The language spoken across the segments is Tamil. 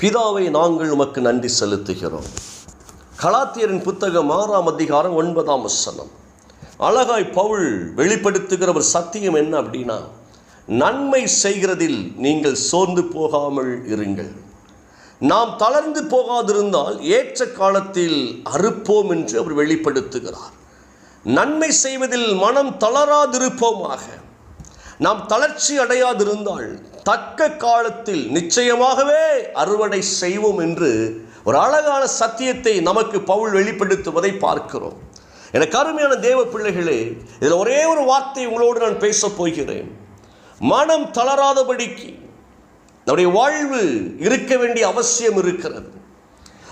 பிதாவை நாங்கள் உமக்கு நன்றி செலுத்துகிறோம். கலாத்தியரின் புத்தகம் ஆறாம் அதிகாரம் ஒன்பதாம் வசனம். அழகாய் பவுல் வெளிப்படுத்துகிற ஒரு சத்தியம் என்ன அப்படின்னா நன்மை செய்கிறதில் நீங்கள் சோர்ந்து போகாமல் இருங்கள். நாம் தளர்ந்து போகாதிருந்தால் ஏற்ற காலத்தில் அறுப்போம் என்று அவர் வெளிப்படுத்துகிறார். நன்மை செய்வதில் மனம் தளராதிருப்போமாக. நாம் தளர்ச்சி அடையாதிருந்தால் தக்க காலத்தில் நிச்சயமாகவே அறுவடை செய்வோம் என்று ஒரு அழகான சத்தியத்தை நமக்கு பவுல் வெளிப்படுத்துவதை பார்க்கிறோம். எனக்கு அருமையான தேவ பிள்ளைகளே இதில் ஒரே ஒரு வார்த்தை உங்களோடு நான் பேசப் போகிறேன். மனம் தளராதபடிக்கு நம்முடைய வாழ்வு இருக்க வேண்டிய அவசியம் இருக்கிறது.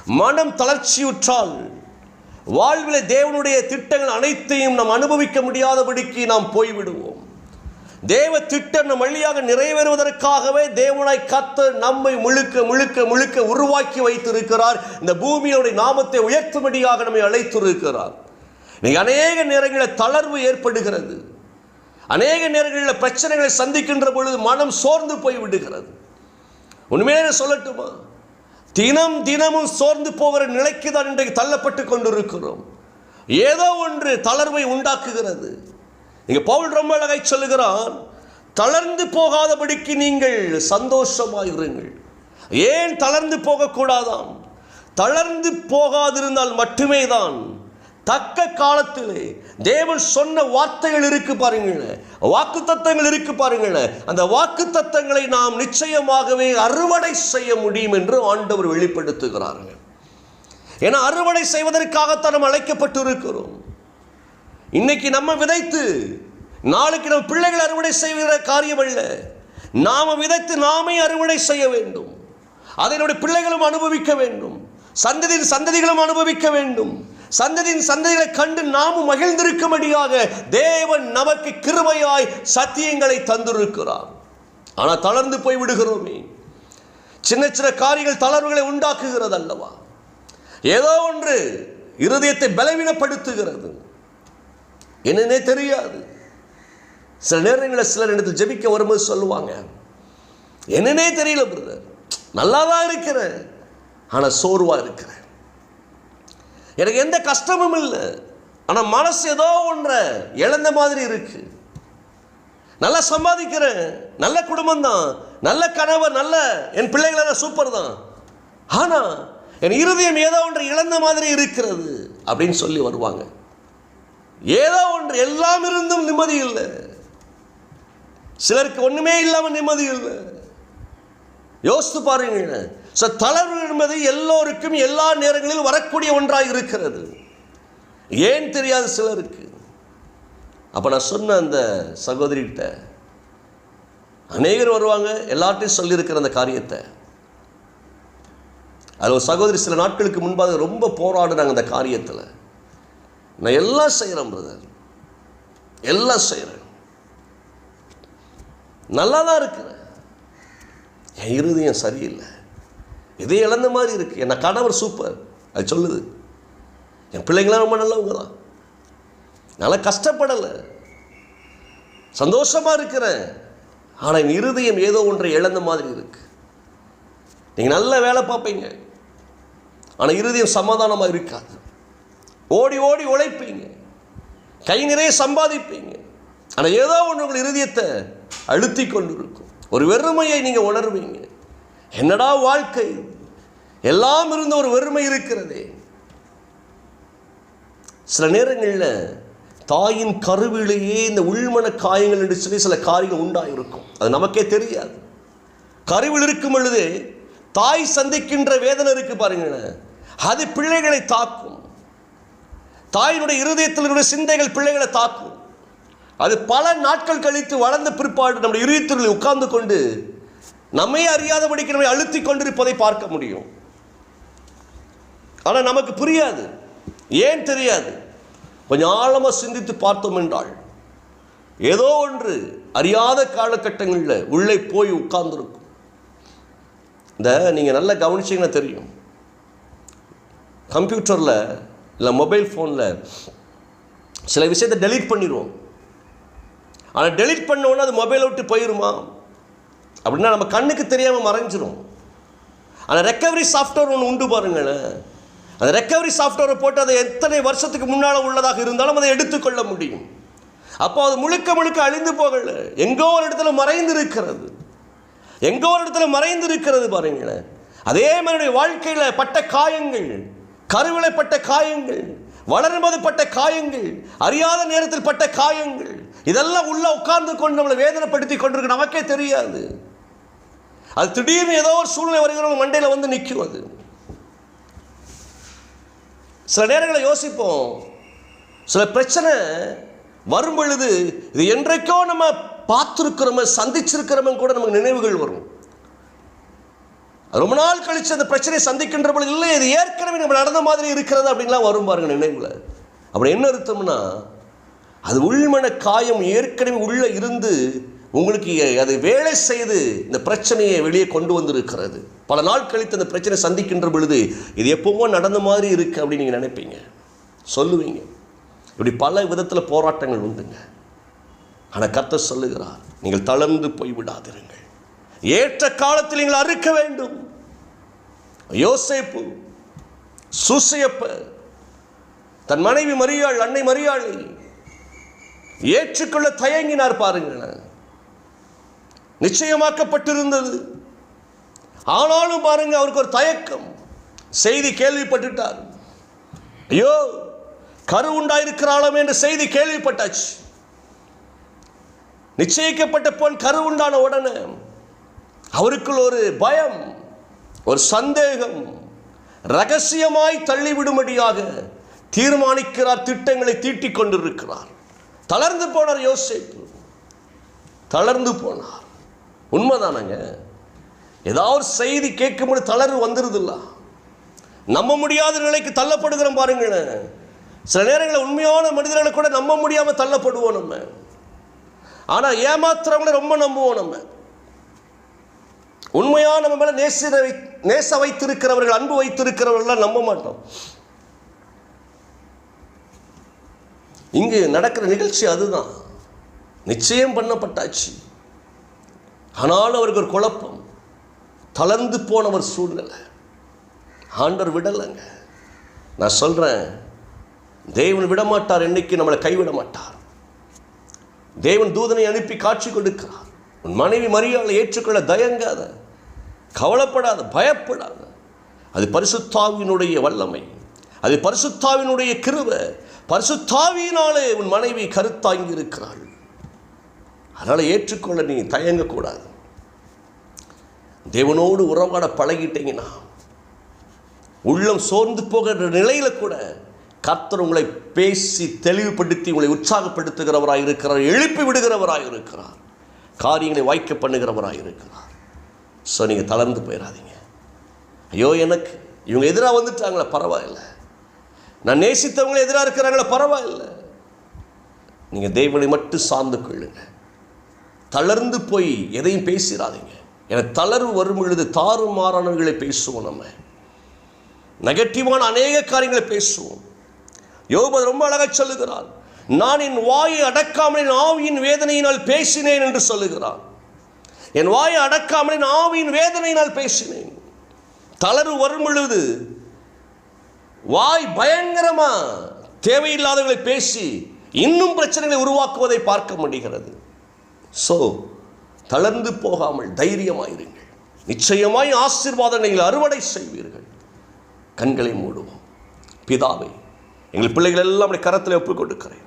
மனம் தளர்ச்சியுற்றால் வாழ்வில் தேவனுடைய திட்டங்கள் அனைத்தையும் நாம் அனுபவிக்க முடியாதபடிக்கு நாம் போய்விடுவோம். தேவ திட்டம் வழியாக நிறைவேறுவதற்காகவே தேவனாய் கத்த நம்மை முழுக்க முழுக்க முழுக்க உருவாக்கி வைத்திருக்கிறார். இந்த பூமியோடைய நாமத்தை உயர்த்தும்படியாக நம்மை அழைத்திருக்கிறார். இன்னைக்கு அநேக நேரங்களில் தளர்வு ஏற்படுகிறது. அநேக நேரங்களில் பிரச்சனைகளை சந்திக்கின்ற பொழுது மனம் சோர்ந்து போய் விடுகிறது உண்மையிலே சொல்லட்டுமா? தினம் தினமும் சோர்ந்து போகிற நிலைக்கு தான் இன்றைக்கு தள்ளப்பட்டு கொண்டிருக்கிறோம். ஏதோ ஒன்று தளர்வை உண்டாக்குகிறது. இங்கே பவுல் ரொம்ப அழகாய் சொல்லுகிறான் தளர்ந்து போகாதபடிக்கு நீங்கள் சந்தோஷமாயிருங்கள். ஏன் தளர்ந்து போகக்கூடாதாம்? தளர்ந்து போகாதிருந்தால் மட்டுமே தான் தக்க காலத்திலே தேவன் சொன்ன வார்த்தைகள் இருக்கு பாருங்களேன். வாக்கு தத்தங்கள் இருக்கு பாருங்களேன். அந்த வாக்கு தத்தங்களை நாம் நிச்சயமாகவே அறுவடை செய்ய முடியும் என்று ஆண்டவர் வெளிப்படுத்துகிறார்கள். ஏன்னா அறுவடை செய்வதற்காகத்தான் நாம் அழைக்கப்பட்டு இருக்கிறோம் இன்னைக்கு நம்ம விதைத்து நாளைக்கு நம்ம பிள்ளைகள் அறுவடை செய்கிற காரியம் அல்ல. நாம விதைத்து நாமே அறுவடை செய்ய வேண்டும். அதை நம்முடைய பிள்ளைகளும் அனுபவிக்க வேண்டும். சந்ததியின் சந்ததிகளும் அனுபவிக்க வேண்டும். சந்ததியின் சந்ததிகளை கண்டு நாமும் மகிழ்ந்திருக்கும்படியாக தேவன் நமக்கு கிருமையாய் சத்தியங்களை தந்திருக்கிறார். ஆனால் தளர்ந்து போய் விடுகிறோமே. சின்ன சின்ன காரியங்கள் தளர்வுகளை உண்டாக்குகிறது அல்லவா? ஏதோ ஒன்று இருதயத்தை பலவீனப்படுத்துகிறது. என்னன்னே தெரியாது. சில நேரங்களில் சிலர் இடத்துல ஜெபிக்க வரும்போது சொல்லுவாங்க என்னன்னே தெரியல பிரதர் நல்லா தான் இருக்கிறேன் ஆனால் சோர்வாக இருக்கிறேன் எனக்கு எந்த கஷ்டமும் இல்லை ஆனால் மனசு ஏதோ ஒன்றை இழந்த மாதிரி இருக்கு. நல்லா சம்பாதிக்கிறேன் நல்ல குடும்பம் தான் நல்ல கணவர் நல்ல என் பிள்ளைகள் சூப்பர் தான் ஆனால் என் இருதயம் ஏதோ ஒன்று இழந்த மாதிரி இருக்கிறது அப்படின்னு சொல்லி வருவாங்க. ஏதோ ஒன்று எல்லாம் இருந்தும் நிம்மதி இல்லை. சிலருக்கு ஒன்றுமே இல்லாமல் நிம்மதி இல்லை. யோசித்து பாருங்க ஸோ தளர்வு என்பது எல்லோருக்கும் எல்லா நேரங்களிலும் வரக்கூடிய ஒன்றாக இருக்கிறது. ஏன் தெரியாது சிலருக்கு? அப்போ நான் சொன்ன அந்த சகோதரிகிட்ட அநேகர் வருவாங்க எல்லார்ட்டையும் சொல்லியிருக்கிற அந்த காரியத்தை. அது ஒரு சகோதரி சில நாட்களுக்கு முன்பாக ரொம்ப போராடினாங்க அந்த காரியத்தில். நான் எல்லாம் செய்கிறேன் பிரதர் எல்லாம் செய்கிறேன் நல்லா தான் இருக்கிறேன் என் இருதயம் சரியில்லை. இதே இழந்த மாதிரி இருக்கு. என் கணவர் சூப்பர் அது சொல்லுது. என் பிள்ளைங்களாம் ரொம்ப நல்லவங்க தான் நல்லா கஷ்டப்படலை. சந்தோஷமாக இருக்கிறேன். ஆனால் என் இருதயம் ஏதோ ஒன்றை இழந்த மாதிரி இருக்கு. நீங்கள் நல்ல வேலை பார்ப்பீங்க. ஆனால் இருதயம் சமாதானமாக இருக்காது. ஓடி ஓடி உழைப்பீங்க. கை நிறைய சம்பாதிப்பீங்க. ஆனால் ஏதோ ஒன்று உங்கள் இருதயத்தை அழுத்தி கொண்டு இருக்கும் ஒரு வெறுமையை நீங்கள் உணர்வீங்க. என்னடா வாழ்க்கை? எல்லாம் இருந்த ஒரு வெறுமை இருக்கிறதே. சில நேரங்களில் தாயின் கருவிலேயே இந்த உள்மன காயங்கள் என்று சொல்லி சில காரியங்கள் உண்டாயிருக்கும். அது நமக்கே தெரியாது. கருவில் இருக்கும் பொழுதே தாய் சந்திக்கின்ற வேதனை இருக்கு பாருங்களேன். அது பிள்ளைகளை தாக்கும். தாயினுடைய இருதயத்தில் இருக்கிற சிந்தைகள் பிள்ளைகளை தாக்கும். அது பல நாட்கள் கழித்து வளர்ந்த பிற்பாடு நம்முடைய இருதயத்தில் உட்கார்ந்து கொண்டு நம்மை அறியாதபடிக்கு நம்மை அழுத்தி கொண்டிருப்பதை பார்க்க முடியும். ஆனால் நமக்கு புரியாது. ஏன் தெரியாது? கொஞ்சம் ஆழமாக சிந்தித்து பார்த்தோம் என்றால் ஏதோ ஒன்று அறியாத காலகட்டங்களில் உள்ளே போய் உட்கார்ந்துருக்கும். இந்த நீங்கள் நல்லா கவனிச்சிங்கன்னா தெரியும். கம்ப்யூட்டரில் இல்லை மொபைல் ஃபோனில் சில விஷயத்தை டெலீட் பண்ணிடுவோம் ஆனால் டெலீட் பண்ண உடனே அது மொபைலை விட்டு போயிருமா? அப்படின்னா நம்ம கண்ணுக்கு தெரியாமல் மறைஞ்சிரும். அந்த ரெக்கவரி சாஃப்ட்வேர் ஒன்று உண்டு பாருங்களேன். அந்த ரெக்கவரி சாஃப்ட்வேரை போட்டு அதை எத்தனை வருஷத்துக்கு முன்னால் உள்ளதாக இருந்தாலும் அதை எடுத்துக்கொள்ள முடியும். அப்போ அது முழுக்க முழுக்க அழிந்து போகல. எங்கோ ஒரு இடத்துல மறைந்து இருக்கிறது எங்கோ ஒரு இடத்துல மறைந்து இருக்கிறது பாருங்களேன். அதே மாதிரி வாழ்க்கையில் பட்ட காயங்கள். கருவிலப்பட்ட காயங்கள் வளரும்போது பட்ட காயங்கள் அறியாத நேரத்தில் பட்ட காயங்கள் இதெல்லாம் உள்ள உட்கார்ந்து கொண்டு நம்மளை வேதனைப்படுத்தி கொண்டிருக்க. நமக்கே தெரியாது. அது திடீர்னு ஏதோ ஒரு சூழ்நிலை வருகிறவங்க மண்டையில் வந்து நிற்கும் அது சில நேரங்களில் யோசிப்போம். சில பிரச்சனை வரும் பொழுது இது என்றைக்கோ நம்ம பார்த்துருக்கிறோம் சந்திச்சிருக்கிறோம் கூட நமக்கு நினைவுகள் வரும். ரொம்ப நாள் கழிச்சு அந்த பிரச்சனையை சந்திக்கின்ற பொழுது இல்லை இது ஏற்கனவே நம்ம நடந்த மாதிரி இருக்கிறது அப்படின்லாம் வரும் பாருங்க நினைவில். அப்படி என்ன அர்த்தம்னா அது உள்மன காயம் ஏற்கனவே உள்ளே இருந்து உங்களுக்கு அதை வேலை செய்து இந்த பிரச்சனையை வெளியே கொண்டு வந்திருக்கிறது. பல நாள் கழித்து அந்த பிரச்சனை சந்திக்கின்ற பொழுது இது எப்போவோ நடந்த மாதிரி இருக்குது அப்படின்னு நீங்கள் நினைப்பீங்க. சொல்லுவீங்க. இப்படி பல விதத்தில் போராட்டங்கள் உண்டுங்க. ஆனால் கர்த்தர் சொல்லுகிறார் நீங்கள் தளர்ந்து போய் விடாதிருங்கள். ஏற்ற காலத்தில் நீங்கள் அறுக்க வேண்டும். யோசேப்பு சூசையப்ப தன் மனைவி மரியாள் அன்னை மரியாளை ஏற்றுக்கொள்ள தயங்கினார் பாருங்களேன் நிச்சயமாக்கப்பட்டிருந்தது. ஆனாலும் பாருங்க அவருக்கு ஒரு தயக்கம். செய்தி கேள்விப்பட்டுட்டார். ஐயோ கரு உண்டாயிருக்கிறாளாம் என்ற செய்தி கேள்விப்பட்டாச்சு. நிச்சயிக்கப்பட்ட பொன் கரு உண்டான உடனே அவருக்குள் ஒரு பயம் ஒரு சந்தேகம் ரகசியமாய் தள்ளிவிடும்படியாக தீர்மானிக்கிறார் திட்டங்களை தீட்டிக் கொண்டிருக்கிறார். தளர்ந்து போனார் யோசிப்பு. தளர்ந்து போனார். உண்மைதானங்க? ஏதாவது செய்தி கேட்கும்போது தளர்வு வந்துருதுல்ல. நம்ப முடியாத நிலைக்கு தள்ளப்படுகிறோம் பாருங்களேன். சில நேரங்களில் உண்மையான மனிதர்களை கூட நம்ப முடியாமல் தள்ளப்படுவோம் நம்ம. ஆனால் ஏமாத்துறவங்கள ரொம்ப நம்புவோம் நம்ம. உண்மையாக நம்ம மேலே நேச நேச வைத்திருக்கிறவர்கள் அன்பு வைத்திருக்கிறவர்கள்லாம் நம்ப மாட்டோம். இங்கு நடக்கிற நிகழ்ச்சி அதுதான். நிச்சயம் பண்ணப்பட்டாச்சு. ஆனால் அவருக்கு ஒரு குழப்பம். தளர்ந்து போனவர் சூழ்நிலை. ஆண்டவர் விடலைங்க. நான் சொல்கிறேன் தேவன் விடமாட்டார் என்னைக்கு நம்மளை கைவிட மாட்டார் தேவன் தூதனை அனுப்பி காட்சி கொடுக்கிறார். உன் மனைவி மரியாதை ஏற்றுக்கொள்ள தயங்காத. கவலைப்படாத பயப்படாத. அது பரிசுத்தாவினுடைய வல்லமை. அது பரிசுத்தாவினுடைய கிருவ பரிசுத்தாவியினாலே உன் மனைவி கருத்தாங்கி இருக்கிறாள் அதனால் ஏற்றுக்கொள்ள நீ தயங்கக்கூடாது. தேவனோடு உறவாட பழகிட்டீங்கன்னா உள்ளம் சோர்ந்து போகிற நிலையில் கூட கர்த்தர் உங்களை பேசி தெளிவுபடுத்தி உங்களை உற்சாகப்படுத்துகிறவராக இருக்கிறார் எழுப்பி விடுகிறவராக இருக்கிறார் காரியங்களை வாய்க்க பண்ணுகிறவராக இருக்கிறார் ஸோ நீங்கள் தளர்ந்து போயிடாதீங்க ஐயோ எனக்கு இவங்க எதிராக வந்துட்டாங்களே பரவாயில்ல. நான் நேசித்தவங்கள எதிராக இருக்கிறாங்களே பரவாயில்ல. நீங்கள் தெய்வனை மட்டும் சார்ந்து கொள்ளுங்க. தளர்ந்து போய் எதையும் பேசிடாதீங்க என தளர்வு வரும் பொழுது தாறுமாறானவர்களை பேசுவோம் நம்ம. நெகட்டிவான அநேக காரியங்களை பேசுவோம். யோபது ரொம்ப அழகாக சொல்லுகிறார். நான் என் வாயை அடக்காமல் என் ஆவியின் வேதனையினால் பேசினேன் என்று சொல்லுகிறார். என் வாயை அடக்காமல் நான் ஆவியின் வேதனையினால் பேசினேன். தளர்வு வரும் பொழுது வாய் பயங்கரமா தேவையில்லாதவர்களை பேசி இன்னும் பிரச்சனைகளை உருவாக்குவதை பார்க்க முடிகிறது. ஸோ தளர்ந்து போகாமல் தைரியமாயிருங்கள். நிச்சயமாய் ஆசீர்வாதங்களை நீங்கள் அறுவடை செய்வீர்கள். கண்களை மூடுவோம். பிதாவை எங்கள் பிள்ளைகள் எல்லாம் அப்படி கரத்தில் ஒப்புக் கொடுக்கிறேன்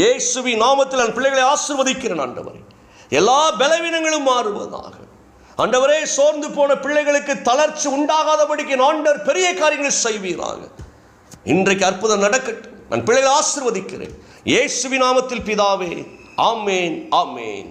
இயேசுவி நாமத்தில் என் பிள்ளைகளை ஆசிர்வதிக்கிறேன் ஆண்டவரை. எல்லா பலவீனங்களும் மாறுவதாக. ஆண்டவரே சோர்ந்து போன பிள்ளைகளுக்கு தளர்ச்சி உண்டாகாதபடிக்கு ஆண்டவர் பெரிய காரியங்கள் செய்வீராக. இன்றைக்கு அற்புதம் நடக்கட்டும். நான் பிள்ளைகளை ஆசிர்வதிக்கிறேன். இயேசுவி நாமத்தில் பிதாவே ஆமேன் ஆமேன்.